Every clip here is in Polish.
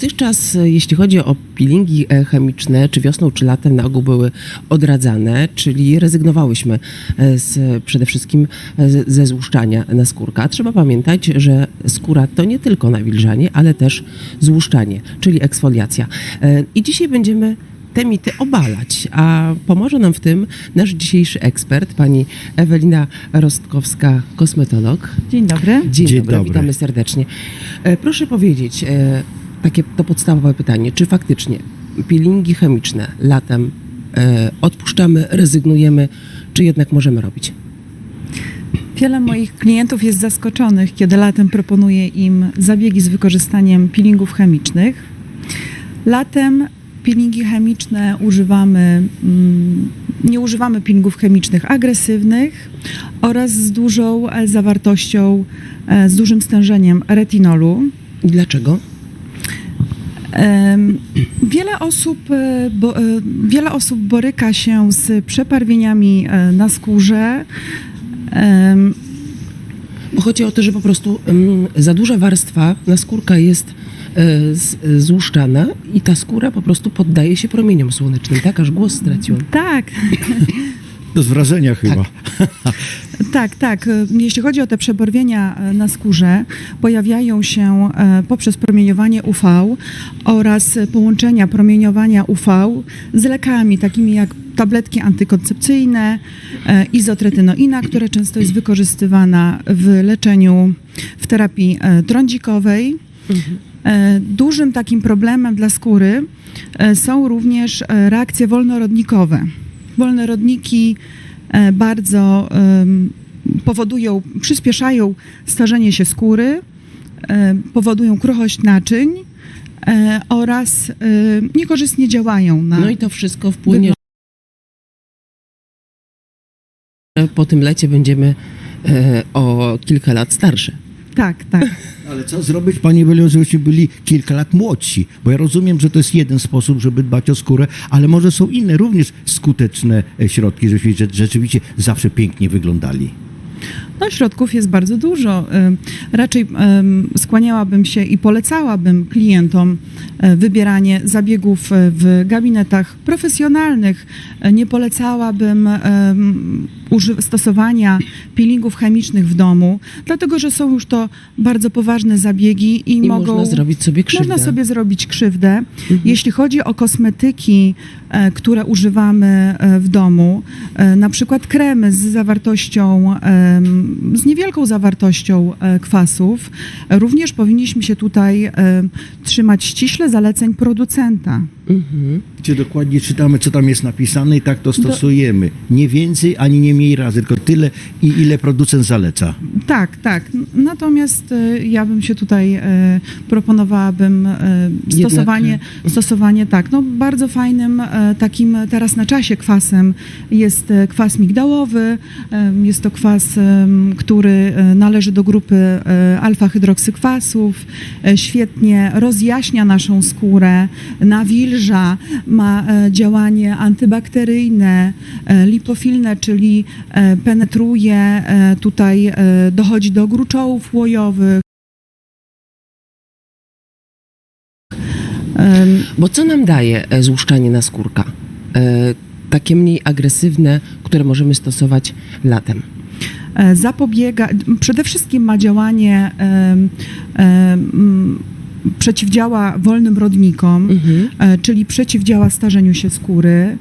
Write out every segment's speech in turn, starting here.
Dotychczas, e, jeśli chodzi o peelingi e, chemiczne, czy wiosną, czy latem na ogół były odradzane, czyli rezygnowałyśmy e, z, przede wszystkim z- ze złuszczania naskórka. Trzeba pamiętać, że skóra to nie tylko nawilżanie, ale też złuszczanie, czyli eksfoliacja. I dzisiaj będziemy te mity obalać, a pomoże nam w tym nasz dzisiejszy ekspert, pani Ewelina Rostkowska, kosmetolog. Dzień dobry. Dzień, Dzień dobry, dobry. witamy serdecznie. Proszę powiedzieć, takie to podstawowe pytanie, czy faktycznie peelingi chemiczne latem e, odpuszczamy, rezygnujemy, czy jednak możemy robić? Wiele moich klientów jest zaskoczonych, kiedy latem proponuję im zabiegi z wykorzystaniem peelingów chemicznych. Latem peelingi chemiczne używamy, mm, nie używamy peelingów chemicznych agresywnych oraz z dużą e, zawartością, e, z dużym stężeniem retinolu. Dlaczego? Wiele osób, e, bo, e, wiele osób boryka się z przeparwieniami e, na skórze. Chodzi o to, że po prostu za duża warstwa naskórka jest złuszczana i ta skóra po prostu poddaje się promieniom słonecznym, tak aż głos straciłam. Tak, To z wrażenia chyba. tak, tak. Jeśli chodzi o te przebarwienia e, na skórze, pojawiają się e, poprzez promieniowanie UV oraz połączenia promieniowania UV z lekami takimi jak tabletki antykoncepcyjne, e, izotretynoina, która często jest wykorzystywana w leczeniu, w terapii trądzikowej. Dużym takim problemem dla skóry są również reakcje wolnorodnikowe. Wolnorodniki e, bardzo powodują, przyspieszają starzenie się skóry, e, powodują kruchość naczyń e, oraz niekorzystnie działają na. No i to wszystko wpłynie, po tym lecie będziemy o kilka lat starsze. Tak, tak. Ale co zrobić, panie Belion, żebyśmy byli kilka lat młodsi? Bo ja rozumiem, że to jest jeden sposób, żeby dbać o skórę, ale może są inne, również skuteczne e, środki, żebyśmy rze- rzeczywiście zawsze pięknie wyglądali. No, środków jest bardzo dużo. Raczej ym, skłaniałabym się i polecałabym klientom e, wybieranie zabiegów e, w gabinetach profesjonalnych. E, Nie polecałabym stosowania peelingów chemicznych w domu, dlatego że są już to bardzo poważne zabiegi i, I mogą. można zrobić sobie krzywdę. Można sobie zrobić krzywdę. Mhm. Jeśli chodzi o kosmetyki, które używamy w domu, na przykład kremy z zawartością, z niewielką zawartością e, kwasów, również powinniśmy się tutaj e, trzymać ściśle zaleceń producenta. Mhm. Gdzie dokładnie czytamy, co tam jest napisane i tak to stosujemy. Nie więcej, ani nie mniej razy, tylko tyle, i ile producent zaleca. Tak, tak. Natomiast e, ja bym się tutaj e, proponowałabym e, Jednak, stosowanie, stosowanie tak, no bardzo fajnym takim teraz na czasie kwasem jest kwas migdałowy. Jest to kwas, który należy do grupy e, alfa-hydroksykwasów. Świetnie rozjaśnia naszą skórę, nawilża, ma e, działanie antybakteryjne, e, lipofilne, czyli e, penetruje, tutaj dochodzi do gruczołów łojowych. Bo co nam daje złuszczanie naskórka? E, takie mniej agresywne, które możemy stosować latem. Zapobiega, przede wszystkim ma działanie, em, em, przeciwdziała wolnym rodnikom, Mhm. e, czyli przeciwdziała starzeniu się skóry,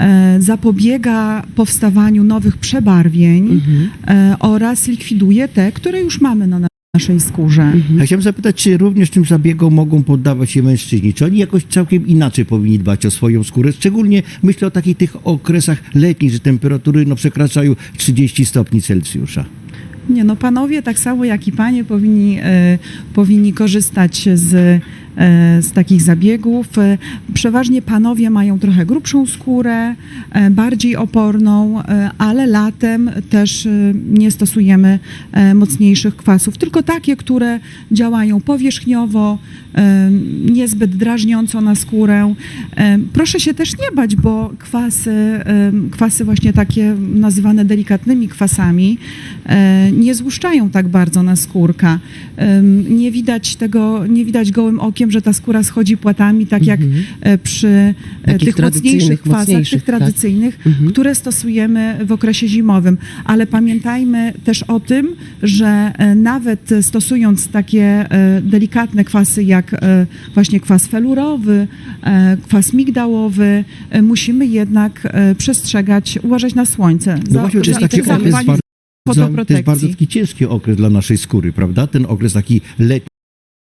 e, zapobiega powstawaniu nowych przebarwień Mhm. e, oraz likwiduje te, które już mamy na na naszej skórze. Mhm. Ja chciałem zapytać, czy również tym zabiegom mogą poddawać się mężczyźni? Czy oni jakoś całkiem inaczej powinni dbać o swoją skórę? Szczególnie myślę o takich tych okresach letnich, że temperatury no, przekraczają 30 stopni Celsjusza. Nie, no panowie tak samo jak i panie powinni, e, powinni korzystać z, z takich zabiegów. E, Przeważnie panowie mają trochę grubszą skórę, e, bardziej oporną, e, ale latem też e, nie stosujemy e, mocniejszych kwasów, tylko takie, które działają powierzchniowo, e, niezbyt drażniąco na skórę. E, Proszę się też nie bać, bo kwasy, e, kwasy właśnie takie nazywane delikatnymi kwasami, e, nie złuszczają tak bardzo na skórka. Nie widać tego, nie widać gołym okiem że ta skóra schodzi płatami, tak jak e, przy e, Takich tych mocniejszych kwasach, mocniejszych, tych tak. tradycyjnych, które stosujemy w okresie zimowym. Ale pamiętajmy też o tym, że e, nawet stosując takie e, delikatne kwasy jak e, właśnie kwas felurowy, e, kwas migdałowy, e, musimy jednak e, przestrzegać, uważać na słońce. No właśnie, to jest taki okres bardzo, to jest bardzo taki ciężki okres dla naszej skóry, prawda? Ten okres taki letni.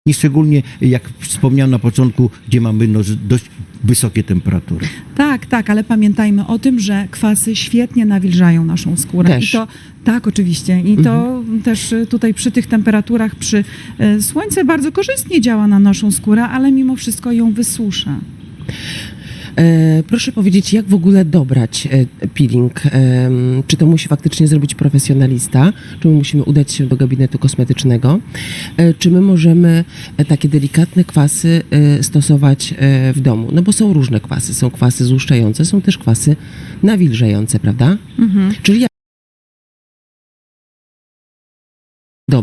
I szczególnie, jak wspomniałem na początku, gdzie mamy no, dość wysokie temperatury. Tak, tak, ale pamiętajmy o tym, że kwasy świetnie nawilżają naszą skórę. Też. I to tak, oczywiście. I to też y, tutaj przy tych temperaturach, przy y, słońce bardzo korzystnie działa na naszą skórę, ale mimo wszystko ją wysusza. E, proszę powiedzieć, jak w ogóle dobrać e, peeling? Em, czy to musi faktycznie zrobić profesjonalista? Czy my musimy udać się do gabinetu kosmetycznego? E, czy my możemy e, takie delikatne kwasy e, stosować e, w domu? No bo są różne kwasy. Są kwasy złuszczające, są też kwasy nawilżające, prawda? Czyli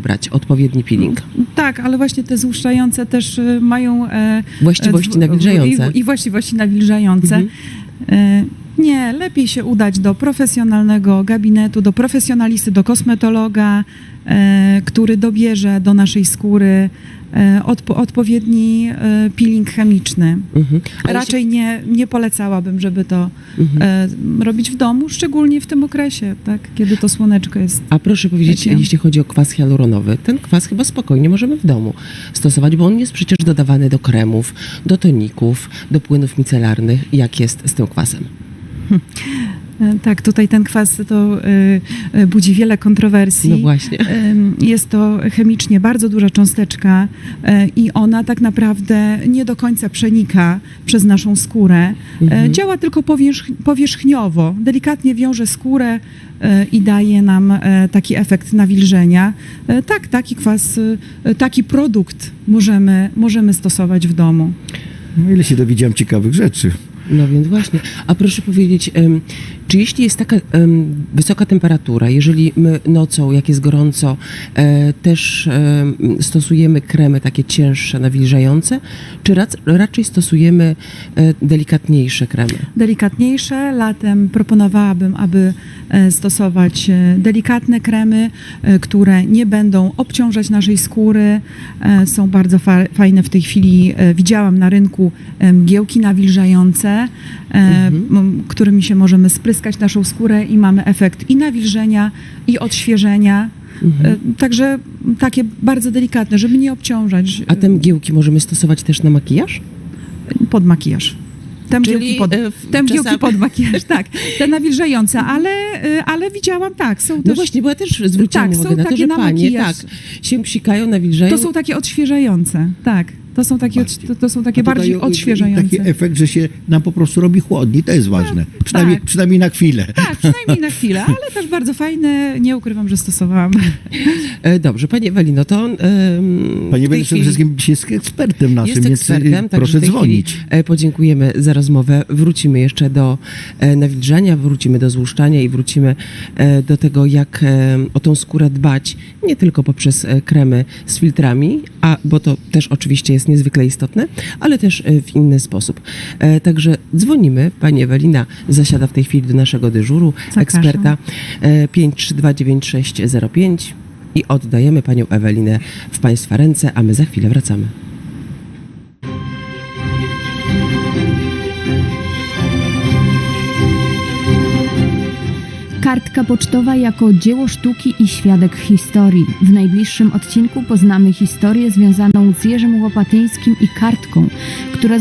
dobrać odpowiedni peeling? Tak, ale właśnie te złuszczające też y, mają e, Właściwości e, nawilżające. I, I właściwości nawilżające. Mhm. E, Nie, lepiej się udać do profesjonalnego gabinetu, do profesjonalisty, do kosmetologa, który dobierze do naszej skóry odpo- odpowiedni e, peeling chemiczny. Mhm. Ale się- Raczej nie, nie polecałabym, żeby to Mhm. e, robić w domu, szczególnie w tym okresie, tak, kiedy to słoneczko jest. A proszę powiedzieć, jeśli chodzi o kwas hialuronowy, ten kwas chyba spokojnie możemy w domu stosować, bo on jest przecież dodawany do kremów, do toników, do płynów micelarnych. Jak jest z tym kwasem? E, Tak, tutaj ten kwas to e, e, budzi wiele kontrowersji. No właśnie. Jest to chemicznie bardzo duża cząsteczka i ona tak naprawdę nie do końca przenika przez naszą skórę. Mhm. Działa tylko powierzch- powierzchniowo, delikatnie wiąże skórę i daje nam taki efekt nawilżenia. Tak, taki kwas, taki produkt możemy, możemy stosować w domu. No, ile się dowiedziałem ciekawych rzeczy. No więc właśnie. A proszę powiedzieć, czy jeśli jest taka em, wysoka temperatura, jeżeli my nocą, jak jest gorąco, e, też em, stosujemy kremy takie cięższe, nawilżające, czy rac, raczej stosujemy e, delikatniejsze kremy? delikatniejsze. Latem proponowałabym, aby e, stosować e, delikatne kremy, e, które nie będą obciążać naszej skóry. E, Są bardzo fa- fajne w tej chwili. e, Widziałam na rynku e, mgiełki nawilżające, e, m, którymi się możemy spryskać naszą skórę i mamy efekt i nawilżenia, i odświeżenia. E, Także takie bardzo delikatne, żeby nie obciążać A te mgiełki możemy stosować też na makijaż? pod makijaż. Te Czyli, mgiełki pod, e, te mgiełki czasami- pod makijaż, tak. Te nawilżające, ale, ale widziałam, tak, są No też, właśnie, bo ja też zwróciłam Tak, uwagę są na to, takie że na panie makijaż. tak się psikają, nawilżają. to są takie odświeżające, tak. To są takie, od, to, to są takie bardziej odświeżające. Taki efekt, że się nam po prostu robi chłodniej, to jest ważne. Przynajmniej, tak. przynajmniej na chwilę. Tak, przynajmniej na chwilę, ale też bardzo fajne, nie ukrywam, że stosowałam. E, Dobrze, Pani Ewelino, to... Panie tej Będę przede wszystkim dzisiaj jest ekspertem naszym, Jest więc y, ekspertem, także proszę w tej dzwonić. E, podziękujemy za rozmowę. Wrócimy jeszcze do e, nawilżania, wrócimy do złuszczania i wrócimy e, do tego, jak e, o tą skórę dbać, nie tylko poprzez e, kremy z filtrami, a, bo to też oczywiście jest niezwykle istotne, ale też e, w inny sposób. E, Także dzwonimy. Pani Ewelina zasiada w tej chwili do naszego dyżuru, Zapraszam. eksperta e, 5329605 i oddajemy Panią Ewelinę w Państwa ręce, a my za chwilę wracamy. Kartka pocztowa jako dzieło sztuki i świadek historii. W najbliższym odcinku poznamy historię związaną z Jerzym Łopatyńskim i kartką, która